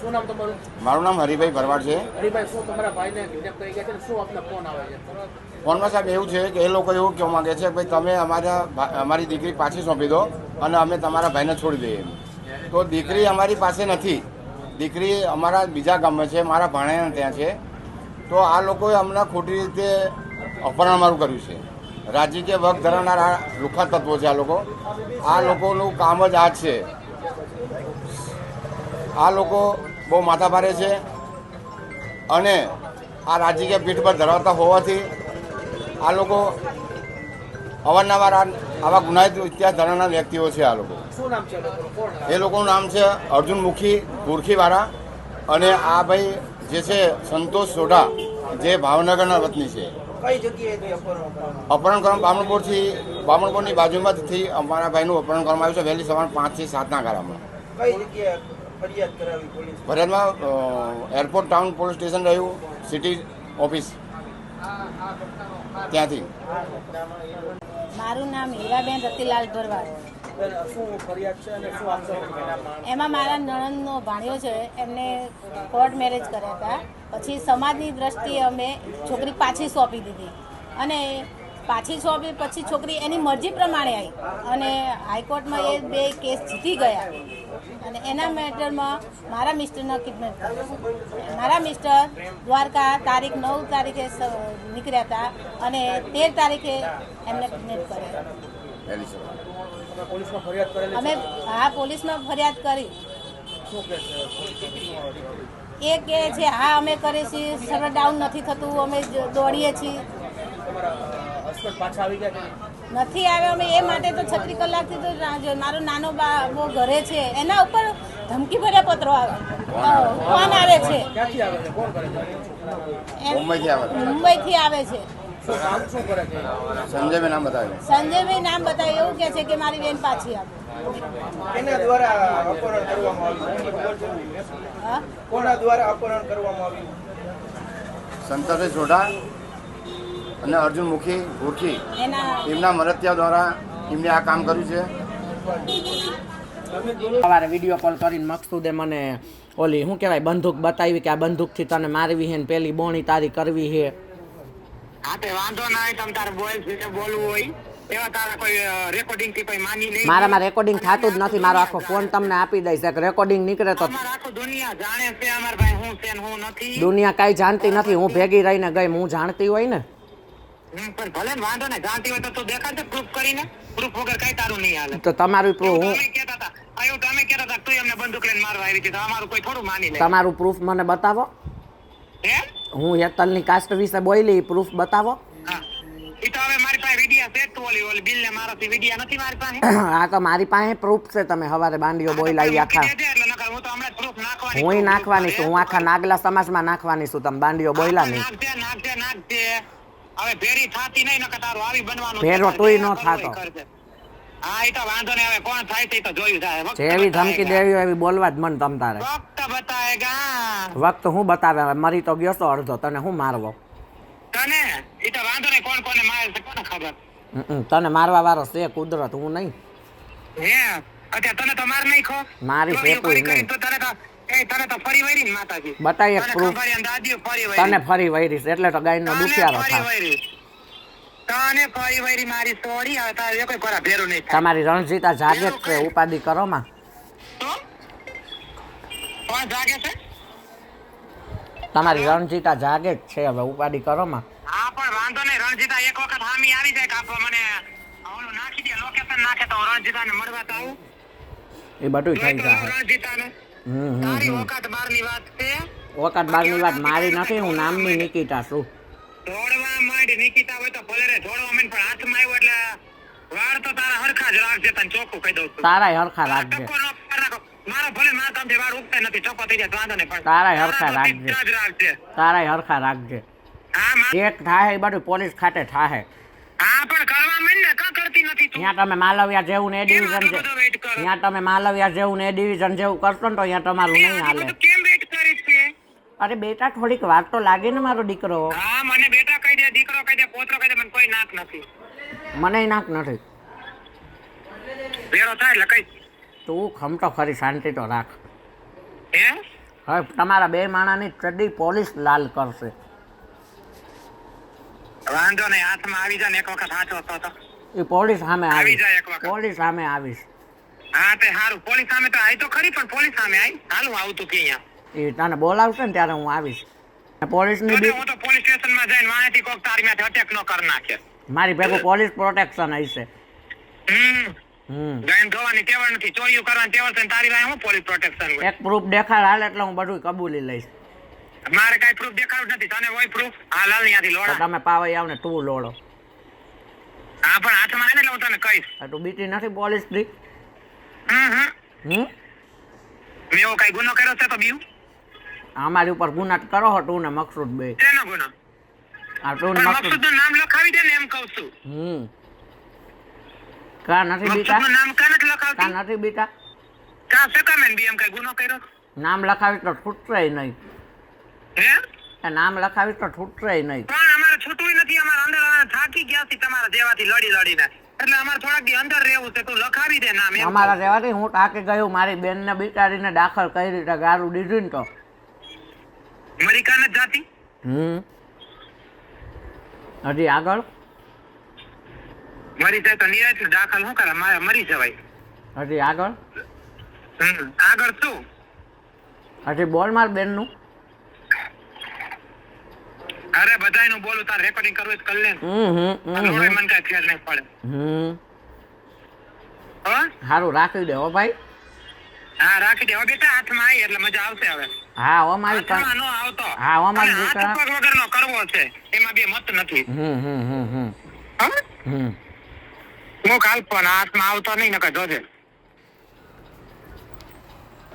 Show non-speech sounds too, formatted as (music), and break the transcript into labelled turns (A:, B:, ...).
A: શું નામ તમારું?
B: મારું નામ હરિભાઈ ભરવાડ છે.
A: હરિભાઈ શું તમારા ભાઈને કિડનેપ કરી ગયા છે શું આપને ફોન આવે છે?
B: ફોનમાં સાહેબ એવું છે કે એ લોકો એવું કહેવા માગે છે ભાઈ તમે અમારા અમારી દીકરી પાછી સોંપી દો અને અમે તમારા ભાઈને છોડી દઈએ તો દીકરી અમારી પાસે નથી. દીકરી અમારા બીજા ગામમાં છે મારા ભાણેના ત્યાં છે. તો આ લોકોએ અમને ખોટી રીતે અપહરણ મારું કર્યું છે. રાજકીય વર્ગ ધરાવનાર આ લુખા તત્વો છે આ લોકો. આ લોકોનું કામ જ આ છે. આ લોકો બહુ માથાભારે છે. અને આ રાજકીય પીઠ પર ધરાવતા હોવાથી આ લોકો અવારનવાર આવા ગુનાહિત ઇતિહાસ ધરાવનાર વ્યક્તિઓ છે આ લોકો.
A: એ લોકોનું
B: નામ છે અર્જુન મુખી ગુરખીવાળા અને આ ભાઈ જે છે સંતોષ સોઢા જે ભાવનગરના વતની છે.
A: અપહરણ કરવામાં
B: બામણપુરથી બામણપુરની બાજુમાંથી અમારા ભાઈનું અપહરણ કરવામાં આવ્યું છે. વહેલી સવાર પાંચથી સાતના ગાળામાં.
A: કઈ જગ્યાએ ફરિયાદ કરાવી પોલીસ.
B: ફરિયાદમાં એરપોર્ટ ટાઉન પોલીસ સ્ટેશન રહ્યું સિટી ઓફિસ. ત્યાંથી.
C: મારું નામ હીરાબેન રતિલાલ ભરવાડ.
A: શું ફરિયાદ છે અને શું આપશો
C: એમાં મારા નણંદનો ભાણ્યો છે એમને કોર્ટ મેરેજ કર્યા હતા. પછી સમાજની દ્રષ્ટિએ અમે છોકરી પાછી સોંપી દીધી. અને પાછી સોંપી પછી છોકરી એની મરજી પ્રમાણે આવી. અને હાઈકોર્ટમાં એ બે કેસ જીતી ગયા. અને એના મેટરમાં મારા મિસ્ટરનો કિડનેપ મારા મિસ્ટર દ્વારકા તારીખ નવ તારીખે નીકળ્યા હતા અને તેર તારીખે એમને કિડનેપ કર્યા. અમે હા પોલીસમાં ફરિયાદ કરી.
A: એ કે છે?
C: એ કહે છે હા અમે કરીએ છીએ સર્વર ડાઉન નથી થતું અમે દોડીએ છીએ.
A: પાછા આવી ગયા?
C: નથી આવ્યો અમે એ માટે તો છત્રી કલાકથી તો રાહ. મારો નાનો બા બહુ ઘરે છે એના ઉપર ધમકી ભર્યા પત્રો આવે. ફોન આવે? છે?
A: ક્યાંથી આવે કોણ
B: મુંબઈથી આવે છે.
C: મુંબઈથી આવે છે.
A: શું કામ શું કરે છે?
B: સંજયભાઈ નામ બતાવ્યું
C: સંજયભાઈ નામ બતાવે એવું કહે છે કે મારી બેન પાછી આવે.
A: એના દ્વારા અપહરણ કરવામાં આવ્યું? કોના દ્વારા અપહરણ કરવામાં આવ્યું?
B: સંતોષભાઈ સોઢા અને અર્જુન મુખી
C: એના
B: એમના મરત્યા દ્વારા એમને આ કામ કર્યું છે.
D: સવારે વીડિયો કોલ કરીને મકસુદે મને ઓલી શું કહેવાય બંદૂક બતાવી કે આ બંદૂકથી તને મારવી છે ને પેલી બોણી તારી કરવી છે
E: હા તે વાંધો ના તમ તારે બોલ બોલવું હોય એવા તારા કોઈ રેકોર્ડિંગથી માની નહીં.
D: મારામાં રેકોર્ડિંગ થતું જ નથી મારો આખો ફોન તમને આપી દઈશ. એક રેકોર્ડિંગ નીકળે તો
E: દુનિયા જાણે છે અમાર ભાઈ હું છે ને નથી.
D: દુનિયા કાંઈ જાણતી નથી હું ભેગી રહીને ગઈ હું જાણતી હોય ને?
E: પણ ભલે વાંધો ને જાણતી હોય તો તું દેખાડજે પ્રૂફ કરીને. પ્રૂફ વગર કઈ તારું નહીં હાલે.
D: તો તમારું પ્રૂફ હું
E: હતા. તમે કહેતા હતા તું એમને બંદૂક લઈને મારવા આવી હતી તો અમારું કોઈ થોડું માની લે.
D: તમારું પ્રૂફ મને બતાવો.
E: હે?
D: હું હેતલની કાસ્ટ વિશે બોલી પ્રૂફ બતાવો.
E: હા. તો મારી પાસે વિડિયા છે જ તું ઓલી ઓલી બિલ ને મારાથી વિડિયા નથી મારી પાસે. (coughs)
D: આ તો મારી પાસે પ્રૂફ છે તમે હવારે બાંડીઓ બોલાવી આખા.
E: હું નાખવાની છું.
D: હું આખા નાગલા સમાજમાં નાખવાની છું તમે બાંડીઓ બોયલા
E: હવે ભેરી થાતી નહીં નકર તારું આવી બનવાનું
D: ભેરો તોય ન થાતો.
E: હા એ તો વાંધો નહીં હવે કોણ થાય છે તો જોયું જાય વક્ત
D: જેવી ધમકી દેવી એવી બોલવા જ મન તમ તારે.
E: વક્ત બતાવેગા
D: વખત હું બતાવે હવે મરી તો ગયો તો અડધો તને હું મારવો?
E: તને? એ તો વાંધો નહીં કોણ કોને મારે છે કોને ખબર?
D: તને મારવા વાળો છે કુદરત હું નહીં.
E: હે? અત્યારે તને તો માર નહીં ખો
D: મારી
E: કરી
D: નહીં.
E: તો તને તો તને ફરી તને
D: વૈરીશ એટલે તો ગાયનો દુખિયારો થાય. તમારી રણજીતા જાગે છે ઉપાધિ કરો માં તમારી રણજીતા જાગે જ છે હવે ઉપાધિ કરો માં
E: હા પણ વાંધો નહીં રણજીતા એક વખત હામી આવી જાય કાપો મને ઓલું નાખી દે લોકેશન નાખે તો રણજીતાને મળવા તો આવું
D: એ બધું થઈ જાય
E: રણજીતાને. તારી વખત બારની વાત છે?
D: ઓકાત બારની વાત મારી નથી હું નામની નિકિતા છું.
E: દોડવા માંડ નિકિતા હોય તો ભલે રે દોડવા માંડ પણ હાથમાં આવ્યો એટલે વાળ તો તારા હરખા જ રાખજે તને ચોખ્ખું કહી દઉં છું.
D: તારાય હરખા રાખજે.
E: મારો ભલે મારા કામથી વાળ ઉગતા નથી ચોખ્ખો થઈ જાય વાંધો નહીં પણ
D: હરખા
E: તારા તો
D: રાખજે. તારાય હરખા રાખજે. એક થાય એ બધું પોલીસ ખાતે થાય
E: હા પણ કરવા માંડ ને કા કરતી નથી
D: ત્યાં તમે માલવિયા જેવું ને એ ડિવિઝન
E: કરો?
D: ત્યાં તમે માલવિયા જેવું ને ડિવિઝન જેવું કરશો ને તો અહીંયા તમારું નહીં હાલે.
E: કેમ છે?
D: અરે બેટા થોડીક વાત તો લાગે ને મારો દીકરો.
E: હા મને બેટા કહી દે દીકરો કહી દે પોતરો કહી દે મને કોઈ નાક નથી.
D: મને નાક નથી.
E: ભેરો થાય એટલે કઈ
D: તું ખમતો ખરી શાંતિ તો રાખ.
E: હે?
D: હવે તમારા બે માણાની ચડ્ડી પોલીસ લાલ કરશે.
E: વાંધો નહીં હાથમાં આવી જાય ને એક વખત સાચો તો તો.
D: એ પોલીસ સામે
E: આવી જાય એક વખત.
D: પોલીસ સામે આવીશ.
E: હા તે સારું પોલીસ સામે તો આવી તો ખરી પણ પોલીસ સામે આઈ. હાલું આવતું કે અહીંયા.
D: એ તને બોલાવશે ને ત્યારે હું આવીશ. પોલીસની
E: હું તો પોલીસ સ્ટેશનમાં જઈને વાંચી કોક તારી માથે અટેક નો કરી નાખે.
D: મારી ભેગું પોલીસ પ્રોટેક્શન હશે.
E: હમ.
D: હમ.
E: જઈને જોવાની નથી. ચોરીઓ કરવાની ટેવડ છે તારી પાસે હું પોલીસ પ્રોટેક્શન
D: એક પ્રૂફ દેખાડ હાલ એટલે હું બધું કબૂલી લઈશ.
E: મારે કઈ પ્રૂફ દેખાડું નથી. તને હોય પ્રૂફ હા લાલ
D: તો
E: લોડા.
D: તમે પાવાઈ આવ ને તું લોડો.
E: હા પણ હાથમાં આવે ને એટલે હું તને કહીશ.
D: તું બીટી નથી પોલીસની.
E: હમ હમ? મેં કઈ ગુનો કર્યો છે તો
D: અમારી ઉપર ગુના કરો હો તું ને મકસૂદ બે.
E: તેનો ગુનો?
D: આ તું મકસૂદ
E: મકસૂદ. નું નામ લખાવી દે ને એમ કહું છું.
D: હમ. કા નથી
E: મકસૂદ
D: બીટા
E: નામ કાં નથી
D: કા નથી બીટા?
E: કા સેકામેન બી એમ કઈ ગુનો કર્યો?
D: નામ લખાવી તો છૂટશે નહીં.
E: હે?
D: નામ લખાવી તો છૂટશે નહીં.
E: પણ અમારે છૂટવું નથી અમારા અંદર થાકી ગયા છીએ તમારા જેવાથી લડી લડીને. એટલે અમારે થોડાક દી અંદર રહેવું છે તું લખાવી દે નામ એમ
D: અમારા રહેવાથી હું ટાંકી ગયો મારી બેનને બિચારીને દાખલ કરી રીતે ગારું દીધું ને તો.
E: અમેરિકા નથી જાતી?
D: હમ. હજી આગળ?
E: મરી જાય તો નિરાશ દાખલ શું કરે? મારે મરી જવાય.
D: હજી આગળ?
E: હમ આગળ શું?
D: હજી બોલ માર બેનનું.
E: અરે બધાયનું બોલું તાર રેકોર્ડિંગ કરવું તો લે
D: હમ
E: મને કાંઈ ફેર નહીં પડે.
D: હમ.
E: હો?
D: સારું રાખી દે હો ભાઈ.
E: હા રાખી દે. બેટા હાથમાં આવી એટલે મજા આવશે હવે.
D: હા હો મારી
E: નો આવતો.
D: હા, હો મારી
E: હાથ
D: દીકરા.
E: વગર વગરનો કરવો છે. એમાં બે મત નથી.
D: હમ હમ હમ હમ. હમ.
E: હું કાલ પણ હાથમાં આવતો નહીં નકર જોજે.